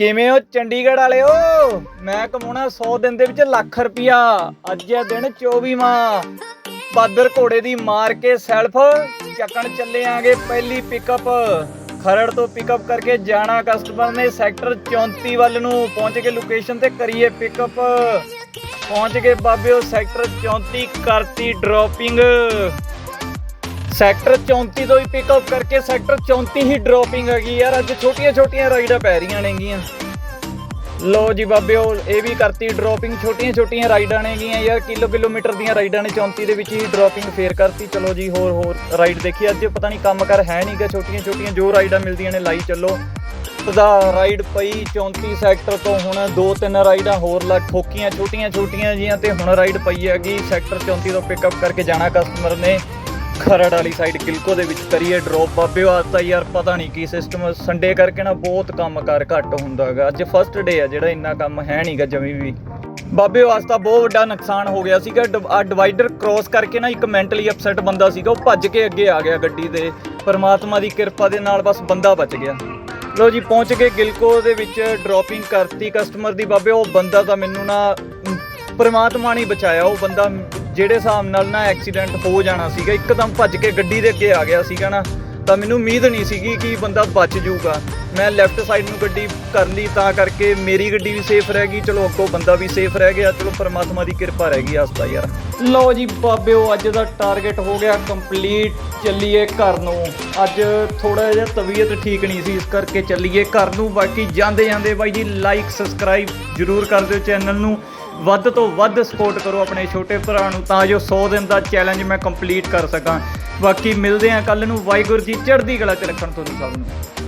ਕਿਵੇਂ ਹੋ ਚੰਡੀਗੜ੍ਹ ਵਾਲਿਓ ਮੈਂ ਕਮਾਉਣਾ 100 ਦਿਨ ਦੇ ਵਿੱਚ ਲੱਖ ਰੁਪਿਆ ਅੱਜ ਹੈ ਦਿਨ 24ਵਾਂ ਬਾਦਰ ਘੋੜੇ ਦੀ ਮਾਰ ਕੇ ਸੈਲਫ ਚੱਕਣ ਚੱਲੇ ਆਂਗੇ ਪਹਿਲੀ ਪਿਕਅਪ ਖਰੜ ਤੋਂ ਪਿਕਅਪ ਕਰਕੇ ਜਾਣਾ ਕਸਟਮਰ ਨੇ ਸੈਕਟਰ 34 ਵੱਲ ਨੂੰ। ਪਹੁੰਚ ਕੇ ਲੋਕੇਸ਼ਨ ਤੇ ਕਰੀਏ ਪਿਕਅਪ ਪਹੁੰਚ ਗਏ ਬਾਬਿਓ ਸੈਕਟਰ 34 ਕਰਤੀ ਡ੍ਰੌਪਿੰਗ ਸੈਕਟਰ 34 ਤੋਂ ਹੀ ਪਿਕਅਪ ਕਰਕੇ ਸੈਕਟਰ 34 ਹੀ ਡ੍ਰੌਪਿੰਗ ਹੈਗੀ ਯਾਰ, ਅੱਜ ਛੋਟੀਆਂ ਛੋਟੀਆਂ ਰਾਈਡਾਂ ਪੈ ਰਹੀਆਂ ਨੇਗੀਆਂ। ਲੋ ਜੀ ਬਾਬਿਓ ਇਹ ਵੀ ਕਰਤੀ ਡ੍ਰੌਪਿੰਗ ਛੋਟੀਆਂ ਛੋਟੀਆਂ ਰਾਈਡਾਂ ਨੇਗੀਆਂ ਯਾਰ, ਕਿਲੋ ਕਿਲੋਮੀਟਰ ਦੀਆਂ ਰਾਈਡਾਂ ਨੇ 34 ਦੇ ਵਿੱਚ ਹੀ ਡ੍ਰੌਪਿੰਗ ਫੇਰ ਕਰਤੀ। ਚਲੋ ਜੀ, ਹੋਰ ਹੋਰ ਰਾਈਡ ਦੇਖੀ, ਅੱਜ ਪਤਾ ਨਹੀਂ ਕੰਮ ਕਰ ਹੈ ਨਹੀਂਗਾ ਛੋਟੀਆਂ ਛੋਟੀਆਂ ਜੋ ਰਾਈਡਾਂ ਮਿਲਦੀਆਂ ਨੇ, ਲਾਈ ਚੱਲੋ। ਦਾ ਰਾਈਡ ਪਈ 34 ਸੈਕਟਰ ਤੋਂ, ਹੁਣ ਦੋ ਤਿੰਨ ਰਾਈਡਾਂ ਹੋਰ ਲੱਗ, ਠੋਕੀਆਂ ਛੋਟੀਆਂ ਛੋਟੀਆਂ ਜੀਆਂ ਤੇ ਹੁਣ ਰਾਈਡ ਪਈ ਹੈਗੀ, ਸੈਕਟਰ 34 ਤੋਂ ਪਿਕਅਪ ਕਰਕੇ ਜਾਣਾ ਕਸਟਮਰ ਨੇ। ਖਰੜ ਵਾਲੀ ਸਾਈਡ ਕਿਲਕੋ ਦੇ ਵਿੱਚ ਕਰੀਏ ਡ੍ਰੌਪ ਬਾਬੇ ਵਾਸਤਾ ਯਾਰ ਪਤਾ ਨਹੀਂ ਕੀ ਸਿਸਟਮ ਸੰਡੇ ਕਰਕੇ ਨਾ ਬਹੁਤ ਕੰਮ ਕਾਰ ਘੱਟ ਹੁੰਦਾ ਹੈਗਾ। ਅੱਜ ਫਸਟ ਡੇ ਆ ਜਿਹੜਾ ਇੰਨਾ ਕੰਮ ਹੈ ਨਹੀਂਗਾ ਜਮੀ ਵੀ। ਬਾਬੇ ਵਾਸਤਾ ਬਹੁਤ ਵੱਡਾ ਨੁਕਸਾਨ ਹੋ ਗਿਆ ਸੀਗਾ। ਆ ਡਿਵਾਈਡਰ ਕ੍ਰੋਸ ਕਰਕੇ ਨਾ ਇੱਕ ਮੈਂਟਲੀ ਅਪਸੈਟ ਬੰਦਾ ਸੀਗਾ। ਉਹ ਭੱਜ ਕੇ ਅੱਗੇ ਆ ਗਿਆ ਗੱਡੀ ਦੇ ਪਰਮਾਤਮਾ ਦੀ ਕਿਰਪਾ ਦੇ ਨਾਲ ਬਸ ਬੰਦਾ ਬਚ ਗਿਆ। ਲੋ ਜੀ, ਪਹੁੰਚ ਕੇ ਗਿਲਕੋ ਦੇ ਵਿੱਚ ਡ੍ਰੌਪਿੰਗ ਕਰਤੀ ਕਸਟਮਰ ਦੀ। ਬਾਬੇ, ਉਹ ਬੰਦਾ ਤਾਂ ਮੈਨੂੰ ਨਾ, ਪਰਮਾਤਮਾ ਨੇ ਬਚਾਇਆ। ਉਹ ਬੰਦਾ ਜਿਹੜੇ ਹਿਸਾਬ ਨਾਲ ਨਾ ਐਕਸੀਡੈਂਟ ਹੋ ਜਾਣਾ ਸੀਗਾ, ਇੱਕਦਮ ਭੱਜ ਕੇ ਗੱਡੀ ਦੇ ਅੱਗੇ ਆ ਗਿਆ ਸੀਗਾ ਨਾ, ਤਾਂ ਮੈਨੂੰ ਉਮੀਦ ਨਹੀਂ ਸੀਗੀ ਕਿ ਬੰਦਾ ਬਚ ਜਾਊਗਾ। ਮੈਂ ਲੈਫਟ ਸਾਈਡ ਨੂੰ ਗੱਡੀ ਕਰ ਲਈ, ਤਾਂ ਕਰਕੇ ਮੇਰੀ ਗੱਡੀ ਵੀ ਸੇਫ ਰਹਿ ਗਈ। ਚਲੋ ਅੱਗੋਂ ਬੰਦਾ ਵੀ ਸੇਫ ਰਹਿ ਗਿਆ, ਚਲੋ ਪਰਮਾਤਮਾ ਦੀ ਕਿਰਪਾ ਰਹਿ ਗਈ ਹਸਤਾ ਯਾਰ। ਲਓ ਜੀ ਬਾਬਿਓ, ਅੱਜ ਦਾ ਟਾਰਗੇਟ ਹੋ ਗਿਆ ਕੰਪਲੀਟ ਚੱਲੀਏ ਘਰ ਨੂੰ। ਅੱਜ ਥੋੜਾ ਜਿਹਾ ਤਬੀਅਤ ਠੀਕ ਨਹੀਂ ਸੀ, ਇਸ ਕਰਕੇ ਚੱਲੀਏ ਘਰ ਨੂੰ। ਬਾਕੀ ਜਾਂਦੇ ਜਾਂਦੇ ਬਾਈ ਜੀ ਲਾਈਕ ਸਬਸਕ੍ਰਾਈਬ ਜਰੂਰ ਕਰ ਦਿਓ ਚੈਨਲ ਨੂੰ। ਵੱਧ ਤੋਂ ਵੱਧ ਸਪੋਰਟ ਕਰੋ ਆਪਣੇ ਛੋਟੇ ਭਰਾ ਨੂੰ ਤਾਂ ਜੋ 100 ਦਿਨ ਦਾ ਚੈਲੰਜ ਮੈਂ ਕੰਪਲੀਟ ਕਰ ਸਕਾਂ। ਬਾਕੀ ਮਿਲਦੇ ਹਾਂ ਕੱਲ ਨੂੰ। ਵਾਹਿਗੁਰੂ ਜੀ, ਚੜ੍ਹਦੀ ਕਲਾ ਚ ਰੱਖਣ ਤੁਹਾਨੂੰ ਸਭ ਨੂੰ।